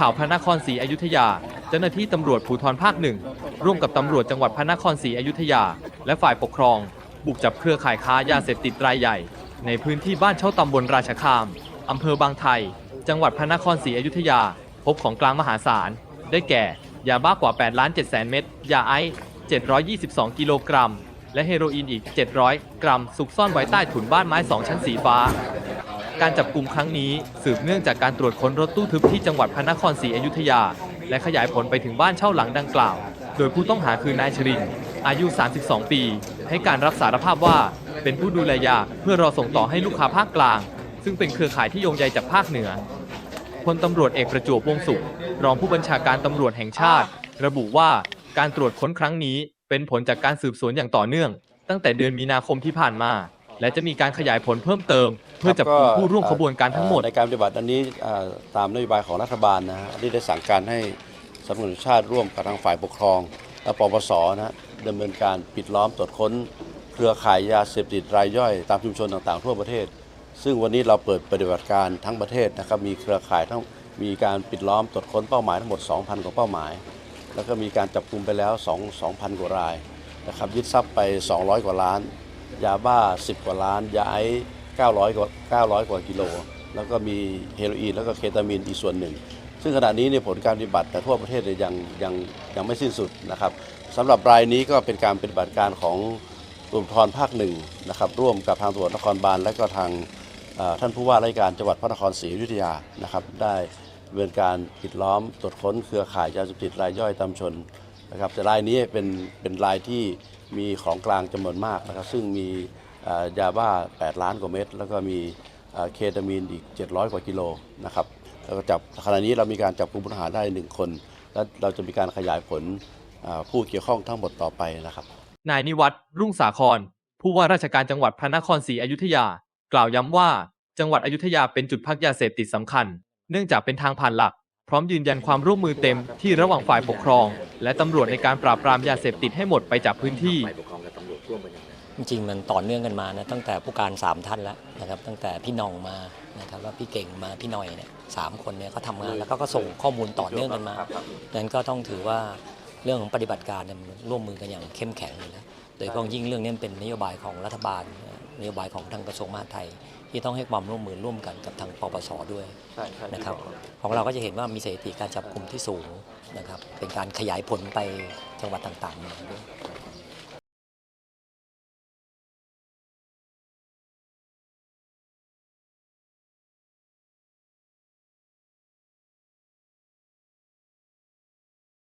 ข่าวพระนครศรีอยุธยา เจ้าหน้าที่ตำรวจภูธรภาคหนึ่งร่วมกับตำรวจจังหวัดพระนครศรีอยุธยา และฝ่ายปกครอง บุกจับเครือข่ายค้ายาเสพติดรายใหญ่ ในพื้นที่บ้านเช่าตำบลราชคามอำเภอบางไทย จังหวัดพระนครศรีอยุธยา พบของกลางมหาศาล ได้แก่ ยาบ้ากว่า8ล้าน7แสนเม็ดยาไอซ์722 กิโลกรัม และเฮโรอีนอีก 700 กรัมซุกซ่อนไว้ใต้ถุนบ้านไม้สองชั้นสีฟ้า การจับกลุ่มครั้งนี้สืบเนื่องจากการตรวจค้นรถตู้ทึบที่จังหวัดพระนครศรีอยุธยา และขยายผลไปถึงบ้านเช่าหลังดังกล่าว โดยผู้ต้องหาคือนายชรินอายุ 32 ปี ให้การรับสารภาพว่าเป็นผู้ดูแลยาเพื่อรอส่งต่อให้ลูกค้าภาคกลาง ซึ่งเป็นเครือข่ายที่โยงใยจากภาคเหนือพลตำรวจเอกประจวบวงศ์สุข รองผู้บัญชาการตำรวจแห่งชาติ ระบุว่าการตรวจค้นครั้งนี้ เป็นผลจากการสืบสวนอย่างต่อเนื่อง ตั้งแต่เดือนมีนาคมที่ผ่านมา และจะมีการขยายผลเพิ่มเติม เพื่อจับกลุ่มผู้ร่วมขบวนการทั้งหมด ในการปฏิบัติอันนี้เอ่อตามนโยบายของรัฐบาลนะฮะที่ได้สั่งการให้สำนักงานตำรวจแห่งชาติร่วมกับทางฝ่ายปกครองและปปสนะฮะดำเนินการปิดล้อมตรวจค้น เครือข่ายยาเสพติดรายย่อยตามชุมชนต่างๆทั่วประเทศ ซึ่งวันนี้เราเปิดปฏิบัติการทั้งประเทศนะครับมีเครือข่ายทั้งมีการปิดล้อมตรวจค้นเป้าหมายทั้งหมด 2,000 กว่าเป้าหมาย แล้วก็มีการจับกลุ่มไปแล้ว 2 2,000 กว่ารายนะครับยึดทรัพย์ไป 200 กว่าล้าน ยาบ้า 10 กว่าล้าน ยาไอซ์900 กว่า 900 กว่ากิโล แล้วก็มีเฮโรอีนแล้วก็เคตามีนอีกส่วนหนึ่ง ซึ่งขณะนี้เนี่ยผลการปฏิบัติแต่ทั่วประเทศเนี่ยยังยังยังไม่สิ้นสุดนะครับสำหรับรายนี้ก็เป็นการปฏิบัติการของตำรวจภูธรภาคหนึ่งนะครับร่วมกับทางตำรวจนครบาลและก็ทางเอ่อท่านผู้ว่าราชการจังหวัดพระนครศรีอยุธยานะครับได้ดำเนินการปิดล้อมตรวจค้นเครือข่ายยาเสพติดรายย่อยตามชน นะครับแต่รายนี้เป็นเป็นรายที่มีของกลางจำนวนมากนะครับ ซึ่งมียาบ้า 8 ล้านกว่าเม็ดแล้วก็มีเคตามีนอีก 700 กว่ากิโลนะครับแล้วก็จับขณะนี้เรามีการจับกลุ่มผู้ต้องหาได้หนึ่งคน และเราจะมีการขยายผลผู้เกี่ยวข้องทั้งหมดต่อไปนะครับ นายนิวัฒน์รุ่งสาคร ผู้ว่าราชการจังหวัดพระนครศรีอยุธยา กล่าวย้ำว่าจังหวัดอยุธยาเป็นจุดพักยาเสพติดสำคัญ เนื่องจากเป็นทางผ่านหลัก พร้อมยืนยันความร่วมมือเต็มที่ระหว่างฝ่ายปกครอง และตำรวจในการปราบปรามยาเสพติดให้หมดไปจากพื้นที่ฝ่ายปกครองกับตำรวจร่วมกันอย่างไรจริงๆมันต่อเนื่องกันมานะตั้งแต่ผู้การสามท่านแล้วนะครับตั้งแต่พี่นองมานะครับแล้วพี่เก่งมาพี่หน่อยเนี่ยสามคนเนี่ยเขาทำงานแล้วก็ก็ส่งข้อมูลต่อเนื่องกันมาดังนั้นก็ต้องถือว่าเรื่องของปฏิบัติการเนี่ยมันร่วมมือกันอย่างเข้มแข็งเลยนะโดยเฉพาะยิ่งเรื่องนี้เป็นนโยบายของรัฐบาล นโยบายของทางกระทรวงมหาดไทย ที่ต้องให้ความร่วมมือร่วมกันกับทางปปสด้วยนะครับของเราก็จะเห็นว่ามีสถิติการจับกลุ่มที่สูงนะครับเป็นการขยายผลไปจังหวัดต่างๆมาด้วย